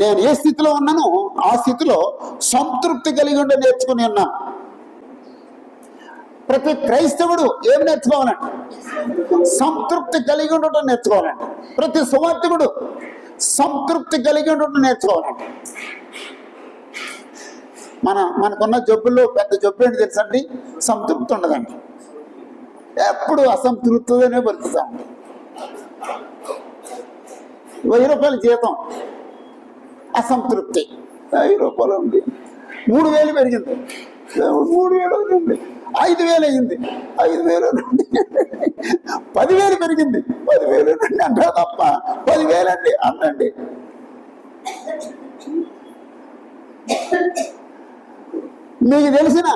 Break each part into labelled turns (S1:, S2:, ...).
S1: నేను ఏ స్థితిలో ఉన్నానో ఆ స్థితిలో సంతృప్తి కలిగి ఉండి నేర్చుకుని ఉన్నాను ప్రతి క్రైస్తవుడు ఏం నేర్చుకోవాలండి సంతృప్తి కలిగి ఉండటం నేర్చుకోవాలండి ప్రతి సువార్థకుడు సంతృప్తి కలిగి ఉండటం నేర్చుకోవాలండి మన మనకున్న జబ్బుల్లో పెద్ద జబ్బు ఏంటి తెలుసండి? సంతృప్తి ఉండదండి. ఎప్పుడు అసంతృప్తిగానే బతుకుతామండి వెయ్యి రూపాయల జీతం. అసంతృప్తి. వెయ్యి రూపాయలు ఉంది. మూడు వేలు పెరిగింది. మూడు వేలు ఉంది ఐదు వేలు అయింది. ఐదు వేలు నుండి పదివేలు పెరిగింది. పదివేలు నుండి అంటారు తప్ప పదివేలండి అనండి మీకు తెలిసిన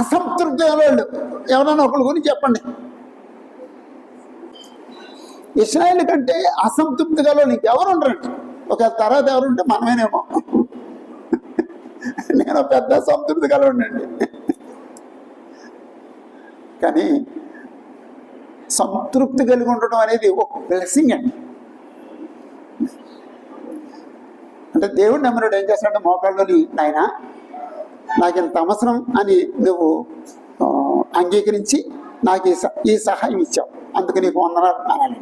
S1: అసంతృప్తి వాళ్ళు ఎవరైనా ఒకరి గురించి చెప్పండి. ఇస్రాయల్ కంటే అసంతృప్తి గల ఇంకెవరు ఉండరండి? ఒక తర్వాత ఎవరుంటే మనమేనేమో. నేను పెద్ద సంతృప్తి కలవండి కానీ సంతృప్తి కలిగి ఉండడం అనేది ఒక బ్లెస్సింగ్ అండి. అంటే దేవుడు నమ్మనుడు ఏం చేస్తాడంటే మోకాళ్ళని నాయన నాకు ఇంత అవసరం అని నువ్వు అంగీకరించి నాకు ఈ ఈ సహాయం ఇచ్చావు. అందుకు నీకు వందనాలు అనాలండి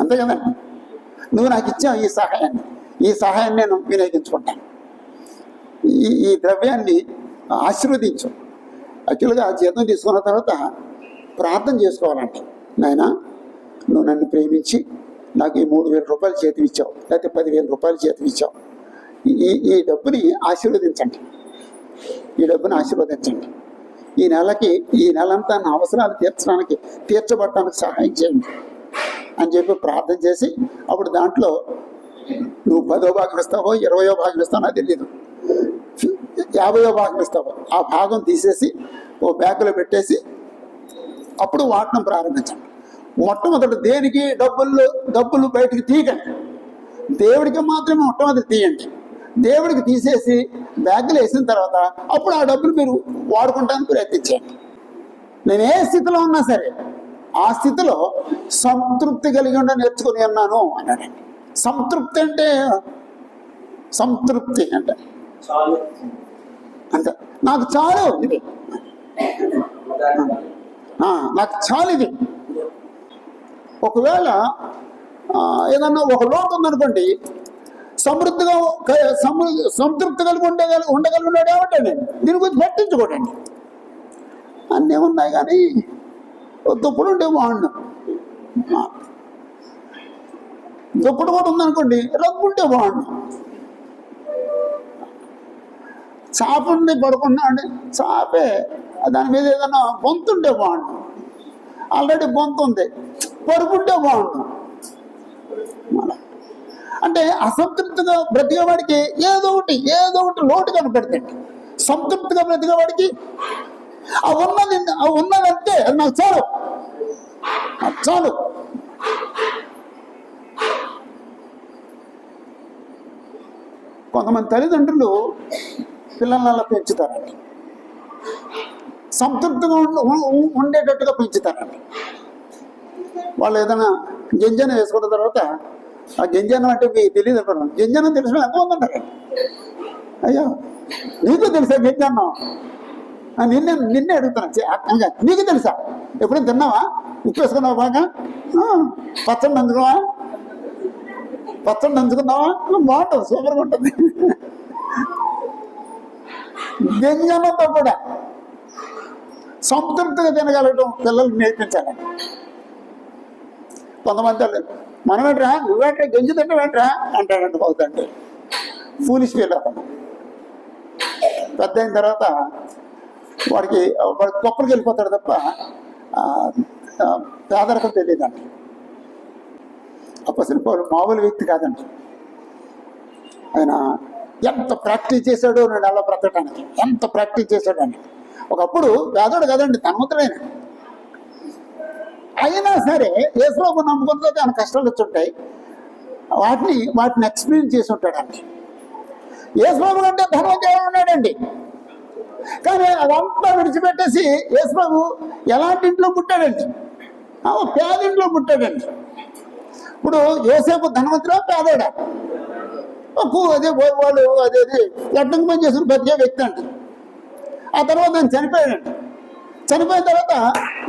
S1: అంతే కదండి? నువ్వు నాకు ఇచ్చావు ఈ సహాయాన్ని. ఈ సహాయాన్ని నేను వినియోగించుకుంటాను. ఈ ఈ ద్రవ్యాన్ని ఆశీర్వదించు. యాక్చువల్గా ఆ జీతం తీసుకున్న తర్వాత ప్రార్థన చేసుకోవాలంట. నాయన నువ్వు నన్ను ప్రేమించి నాకు ఈ మూడు వేల రూపాయలు చేతి ఇచ్చావు లేకపోతే పదివేల రూపాయలు చేతి ఇచ్చావు. ఈ ఈ డబ్బుని ఆశీర్వదించండి. ఈ డబ్బుని ఆశీర్వదించండి. ఈ నెలకి ఈ నెలంతా నా అవసరాలు తీర్చడానికి తీర్చబడటానికి సహాయం చేయండి. అని చెప్పి ప్రార్థన చేసి అప్పుడు దాంట్లో నువ్వు పదో భాగం ఇస్తావో ఇరవయో భాగం ఇస్తావో తెలియదు యాభయో భాగం ఇస్తావో. ఆ భాగం తీసేసి ఓ బ్యాగులో పెట్టేసి అప్పుడు వాడటం ప్రారంభించండి మొట్టమొదటి దేనికి డబ్బులు డబ్బులు బయటకు తీయకండి. దేవుడికి మాత్రమే మొట్టమొదటి తీయండి. దేవుడికి తీసేసి బ్యాగులు వేసిన తర్వాత అప్పుడు ఆ డబ్బులు మీరు వాడుకుంటానికి ప్రయత్నించండి. నేను ఏ స్థితిలో ఉన్నా సరే స్థితిలో సంతృప్తి కలిగి ఉండ నేర్చుకుని అన్నాను అన్నాడండి. సంతృప్తి అంటే సంతృప్తి అంటే. అంతే నాకు చాలు ఇది. నాకు చాలు ఇది. ఒకవేళ ఏదన్నా ఒక లోటు ఉందనుకోండి సమృద్ధిగా సంతృప్తి కలిగి ఉండగల ఉండగలిగినాడు ఏమంటే నేను దీని గురించి పట్టించుకోడండి. అన్నీ ఉన్నాయి కానీ దుప్పుడు ఉంటే బాగుండు. దుప్పుడు కూడా ఉందనుకోండి రగ్గు ఉంటే బాగుండు. చాప ఉండి పడుకున్నా అండి చాపే దాని మీద ఏదైనా బొంతుంటే బాగుండు. ఆల్రెడీ బొంత ఉంది పరుపుంటే బాగుండు. అంటే అసంతృప్తిగా బ్రతికేవాడికి ఏదో ఒకటి ఏదో ఒకటి లోటు కనపెడుతుంది సంతృప్తిగా బ్రతికేవాడికి ఆ ఉన్నది ఆ ఉన్నదంటే అది నాకు చాలు. చాలు. కొంతమంది తల్లిదండ్రులు పిల్లల్ని అలా పెంచుతారండి. సంతృప్తిగా ఉండేటట్టుగా పెంచుతారండి. వాళ్ళు ఏదైనా గింజన వేసుకున్న తర్వాత ఆ గింజనం అంటే మీకు తెలియదు అనుకున్నాను గింజనం తెలిసిన ఎంతమంది ఉంటారండి అయ్యో నీకు తెలుసా గింజన్నం నిన్నే నిన్నే అడుగుతున్నా నీకు తెలుసా? ఎప్పుడైనా తిన్నావా? ఉప్పు వేసుకున్నావా బాగా? పచ్చడి నంచుకున్నావా? పచ్చడి నంచుకున్నావా? బాగుంటుంది సూపర్గా ఉంటుంది. వ్యంజనంతో కూడా సంతృప్తిగా తినగలగడం పిల్లలు నేర్పించాలండి కొంతమంది వాళ్ళు మనం ఏంట్రా నువ్వేంట్రా గంజి తింటావేంట్రా? అంటాడంట అవుతండి ఫూలిష్ ఫీల్ అవుతాను పెద్ద అయిన తర్వాత వాడికి వాడి గొప్పలకి వెళ్ళిపోతాడు తప్ప పేదరికం తెలియదండి. అప్పసిన పౌలు మామూలు వ్యక్తి కాదండి. ఆయన ఎంత ప్రాక్టీస్ చేశాడో నేను అలా బ్రతకడానికి ఎంత ప్రాక్టీస్ చేశాడండి. ఒకప్పుడు పేదోడు కదండి ధనవంతుడైన అయినా సరే యేసులోకి నమ్ముకుంటే ఆయన కష్టాలు వచ్చుంటాయి వాటిని వాటిని ఎక్స్ప్లెయిన్ చేసి ఉంటాడండి. యేసుబాబు కంటే ధనవంతుడు ఉన్నాడండి. కానీ అదంతా విడిచిపెట్టేసి యేసుబాబు ఎలాంటి ఇంట్లో పుట్టాడండి? ఆ, పేదింట్లో పుట్టాడండి. ఇప్పుడు యోసేపు ధనవంతుడా పేదోడా? అదే వాళ్ళు అదే అదే పని చేసుకుని బతికే వ్యక్తి అంట ఆ తర్వాత నేను చనిపోయాడంట చనిపోయిన తర్వాత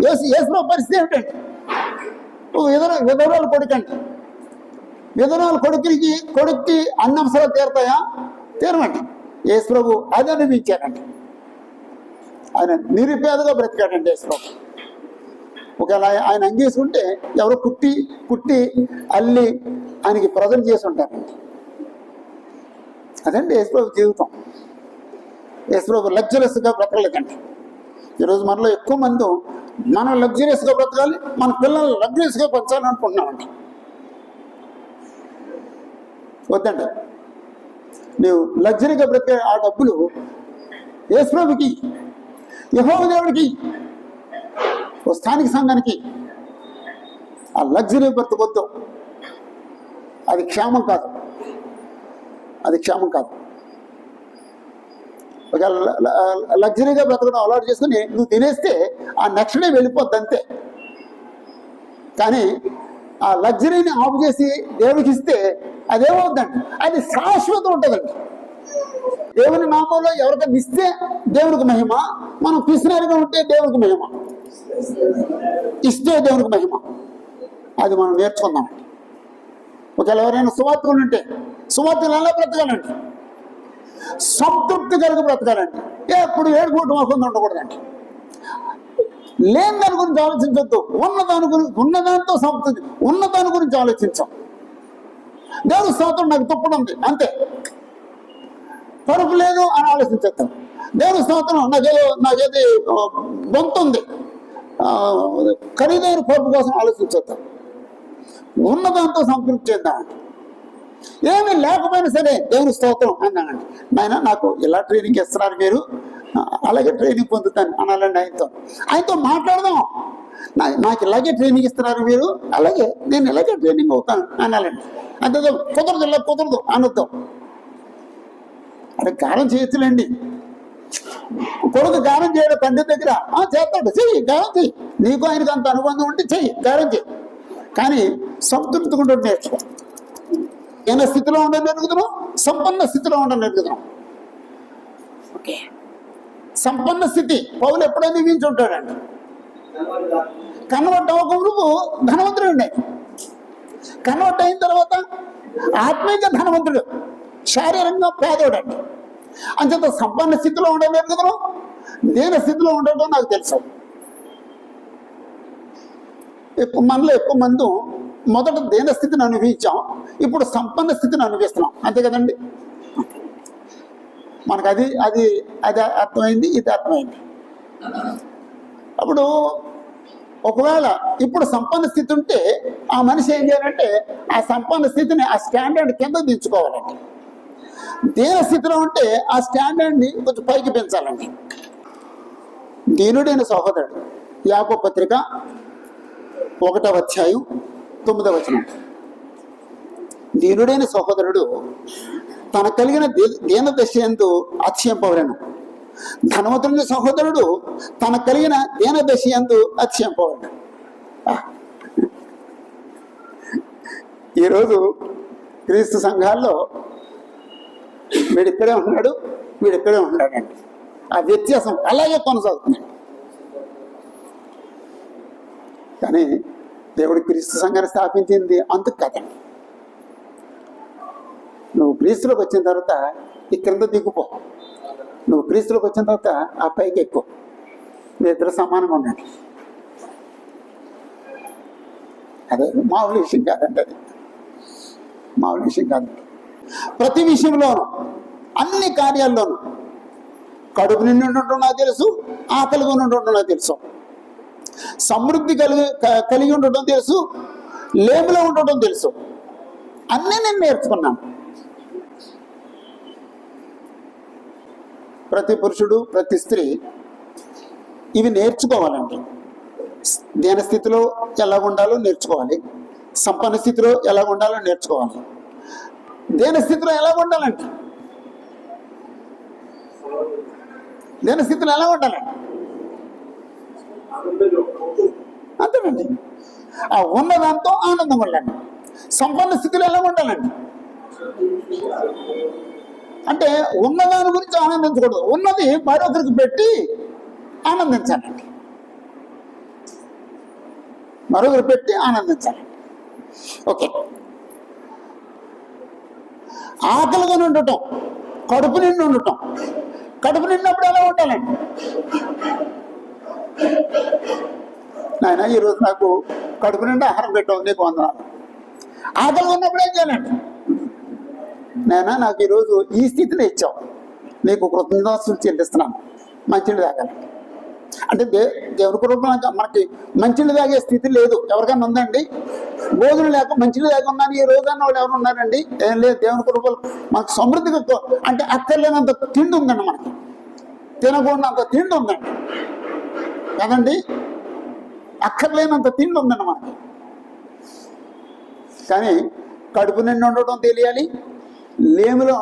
S1: యేసు యేసులో పరిస్థితి ఏమిటండి విధవ విధవరాల కొడుకండి విధవరాల కొడుకునికి కొడుక్కి అన్నవసరాలు తీరతాయా? తీరమండి. యేసు ప్రభు అది అనుభవించాడండి. ఆయన నిరుపేదగా బ్రతికాడండి యేసు ఒకవేళ ఆయన అంగేసుకుంటే ఎవరో కుట్టి కుట్టి అల్లి ఆయనకి ప్రజలు చేసి ఉంటారండి అదండి యేసుప్రభు జీవితం. యేసుప్రభు లగ్జరస్గా బ్రతకలేదండి. ఈరోజు మనలో ఎక్కువ మంది మనం లగ్జరీస్గా బ్రతకాలి మన పిల్లల్ని లగ్జరీస్గా పెంచాలని అనుకుంటున్నామండి. వద్దండి. నీవు లగ్జరీగా బ్రతికే ఆ డబ్బులు యేసుప్రభుకి యహోవ దేవుడికి ఓ స్థానిక సంఘానికి ఆ లగ్జరీ బ్రతుకొద్దు అది క్షేమం కాదు. అది క్షేమం కాదు. ఒక లగ్జరీగా బ్రతకడం అలవాటు చేసుకుని నువ్వు తినేస్తే ఆ నెక్స్ట్ డే వెళ్ళిపోద్ది అంతే కానీ ఆ లగ్జరీని ఆఫ్ చేసి దేవుడికి ఇస్తే అదేమవుద్దండి అది శాశ్వతం ఉంటుందండి. దేవుని నామంలో ఎవరికైనా ఇస్తే దేవునికి మహిమ మనం పిసినారిగా ఉంటే దేవునికి మహిమ. ఇస్తే దేవునికి మహిమ. అది మనం నేర్చుకుందాం. ఒకవేళ ఎవరైనా సువార్తలు ఉంటే సువార్తలు ఎలా బ్రతకాలండి? సంతృప్తి కలిగి బ్రతకాలండి. ఎప్పుడు ఏడుకోవటం వస్తుంది ఉండకూడదండి. లేని దాని గురించి ఆలోచించొద్దు. ఉన్న దాని గురించి ఉన్నదానితో సంతృప్తి. ఉన్న దాని గురించి ఆలోచించాం. దేవుడు స్తోత్రం నాకు తుప్పడం ఉంది అంతే. పరుపు లేదు అని ఆలోచించేస్తాం. దేవుడు స్తోత్రం నాకేదో నాకేది ఆ, బొంత ఉంది ఖరీదైన పరుపు కోసం ఆలోచించొద్దు ఉన్నదంతా సంతృప్తి చెందామండి ఏమీ లేకపోయినా సరే దేవుని స్తోత్రం అన్నానండి. నాయన నాకు ఇలా ట్రైనింగ్ ఇస్తున్నారు మీరు? అలాగే ట్రైనింగ్ పొందుతాను అనాలండి ఆయనతో. ఆయనతో మాట్లాడదాం. నా- నాకు ఇలాగే ట్రైనింగ్ ఇస్తున్నారు మీరు. అలాగే నేను ఇలాగే ట్రైనింగ్ అవుతాను అనాలండి. అంతే కుదరదు ఇలా కుదరదు అనొద్దాం. అంటే గానం చేయొచ్చులేండి. కొడుకు గానం చేయడం తండ్రి దగ్గర. ఆ చేస్తాడు. చెయ్యి గానం చెయ్యి. నీకు ఆయనకు అంత అనుబంధం ఉంటే చెయ్యి గానం చెయ్యి. కానీ సంతృప్తిగా ఉండడం నేర్చుకో ఈయన స్థితిలో ఉండ నేర్పుతున్నాం సంపన్న స్థితిలో ఉండ నేర్పుతున్నాం సంపన్న స్థితి. పౌలు ఎప్పుడైనా నియమించి ఉంటాడండి కన్వర్ట్ అవ్వక నువ్వు ధనవంతుడు ఉండే. కన్వర్ట్ అయిన తర్వాత ఆత్మీయ ధనవంతుడు. శారీరకంగా పేదోడండి. అంచేత సంపన్న స్థితిలో ఉండడం కదా దేన స్థితిలో ఉండటం నాకు తెలుసు. ఎక్కువ మనలో ఎక్కువ మంది మొదట దేన స్థితిని అనుభవించాం ఇప్పుడు సంపన్న స్థితిని అనుభవిస్తున్నాం. అంతే కదండి? మనకు అది అది అది అర్థమైంది ఇది అర్థమైంది. అప్పుడు ఒకవేళ ఇప్పుడు సంపన్న స్థితి ఉంటే ఆ మనిషి ఏం చేయాలంటే ఆ సంపన్న స్థితిని ఆ స్టాండర్డ్ కింద దించుకోవాలండి. దీన స్థితిలో ఉంటే ఆ స్టాండర్డ్ని కొంచెం పైకి పెంచాలండి. దీనుడైన సహోదరుడు యాకో పత్రిక ఒకటవ అధ్యాయం తొమ్మిదవ వచనం. దీనుడైన సహోదరుడు తన కలిగిన దీన దశ ఎందు అతిశయింపవలను. ధనవంతుని సహోదరుడు తన కలిగిన దీన దశ ఎందు అతిశయింపవలను. ఈరోజు క్రీస్తు సంఘాల్లో వీడిక్కడే ఉన్నాడు వీడిక్కడే ఉన్నాడండి. ఆ వ్యత్యాసం అలాగే కొనసాగుతుంది కానీ దేవుడు క్రీస్తు సంఘాన్ని స్థాపించింది అందుకు కదండి నువ్వు క్రీస్తులోకి వచ్చిన తర్వాత ఈ క్రింద దిగుపో. నువ్వు క్రీస్తులోకి వచ్చిన తర్వాత ఆ పైకి ఎక్కువ. మీ ఇద్దరు సమానంగా ఉండండి. అదే మామూలు విషయం కాదండి అది. మామూలు విషయం కాదు. ప్రతి విషయంలోనూ అన్ని కార్యాల్లోనూ కడుపు నిండి ఉండటం నాకు తెలుసు ఆకలిగా ఉండటం నాకు తెలుసు. సమృద్ధి కలిగి కలిగి ఉండటం తెలుసు లేబులో ఉండటం తెలుసు. అన్నీ నేను నేర్చుకున్నాను. ప్రతి పురుషుడు ప్రతి స్త్రీ ఇవి నేర్చుకోవాలండి. దేన స్థితిలో ఎలా ఉండాలో నేర్చుకోవాలి. సంపన్న స్థితిలో ఎలా ఉండాలో నేర్చుకోవాలి. దేన స్థితిలో ఎలా ఉండాలంటే నేను స్థితిలో ఎలా ఉండాలండి అంతేనండి. ఆ ఉన్నదాంతో ఆనందం ఉండండి. సంపన్న స్థితిలో ఎలా ఉండాలండి? అంటే ఉన్నదాని గురించి ఆనందించకూడదు. ఉన్నది మరొకరికి పెట్టి ఆనందించాలండి. మరొకరు పెట్టి ఆనందించాలి ఓకే. ఆకలిగా ఉండటం కడుపు నిండి ఉండటం కడుపు నిండినప్పుడు ఎలా ఉండాలండి నాయన ఈరోజు నాకు కడుపు నిండా ఆహారం పెట్టావు నీకు వందనాలు. ఆకలి ఉన్నప్పుడు ఏం చేయాలండి నాయన నాకు ఈరోజు ఈ స్థితిని ఇచ్చావు. నీకు కృతజ్ఞతలు చెల్లిస్తున్నాను. మంచిది తాగాలి. అంటే దే దేవుని కృప మనకి మంచిళ్ళు తాగే స్థితి లేదు. ఎవరికైనా ఉందండి? భోజనం లేక మంచిళ్ళు లేక ఉన్నాను ఈ రోజన్న వాళ్ళు ఎవరు ఉన్నారండి? ఏం లేదు దేవుని కృపలు మనకు సమృద్ధిగా అంటే అక్కర్లేనంత తిండి ఉందండి మనకి. తినకూడనంత తిండి ఉందండి. కదండి? అక్కర్లేనంత తిండి ఉందండి మనకి. కానీ కడుపు నిండి ఉండటం తెలియాలి లేమిలో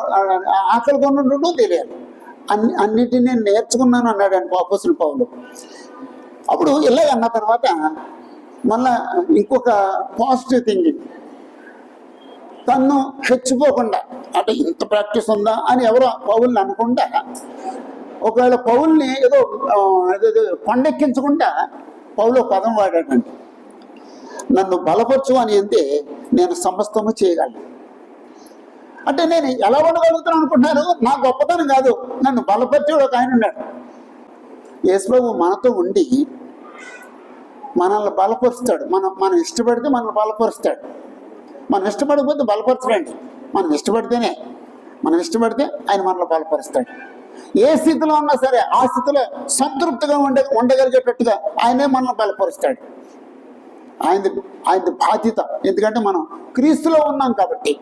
S1: ఆకలి ఉండటం తెలియాలి. అన్ని అన్నిటిని నేర్చుకున్నాను అన్నాడు అండి పాపసులు పౌలు. అప్పుడు ఇలా అన్న తర్వాత మళ్ళా ఇంకొక పాజిటివ్ థింకింగ్ తను హెచ్చిపోకుండా అంటే ఇంత ప్రాక్టీస్ ఉందా అని ఎవరో పౌల్ని అనుకుంటా ఒకవేళ పౌల్ని ఏదో ఆ, కొండెక్కించకుండా పౌలు పదం వాడాడండి నన్ను బలపరచు అని అంటే నేను సమస్తము చేయగలను. అంటే నేను ఎలా ఉండగలుగుతాను అనుకుంటున్నాను? నా గొప్పతనం కాదు. నన్ను బలపరిచేవాడు ఒక ఆయన ఉన్నాడు. యేసుబాబు మనతో ఉండి మనల్ని బలపరుస్తాడు. మనం మనం ఇష్టపడితే మనల్ని బలపరుస్తాడు. మనం ఇష్టపడకపోతే బలపరచడండి. మనం ఇష్టపడితేనే మనం ఇష్టపడితే ఆయన మనల్ని బలపరుస్తాడు. ఏ స్థితిలో ఉన్నా సరే ఆ స్థితిలో సంతృప్తిగా ఉండ ఉండగలిగేటట్టుగా ఆయనే మనల్ని బలపరుస్తాడు. ఆయన ఆయన బాధ్యత. ఎందుకంటే మనం క్రీస్తులో ఉన్నాం కాబట్టి.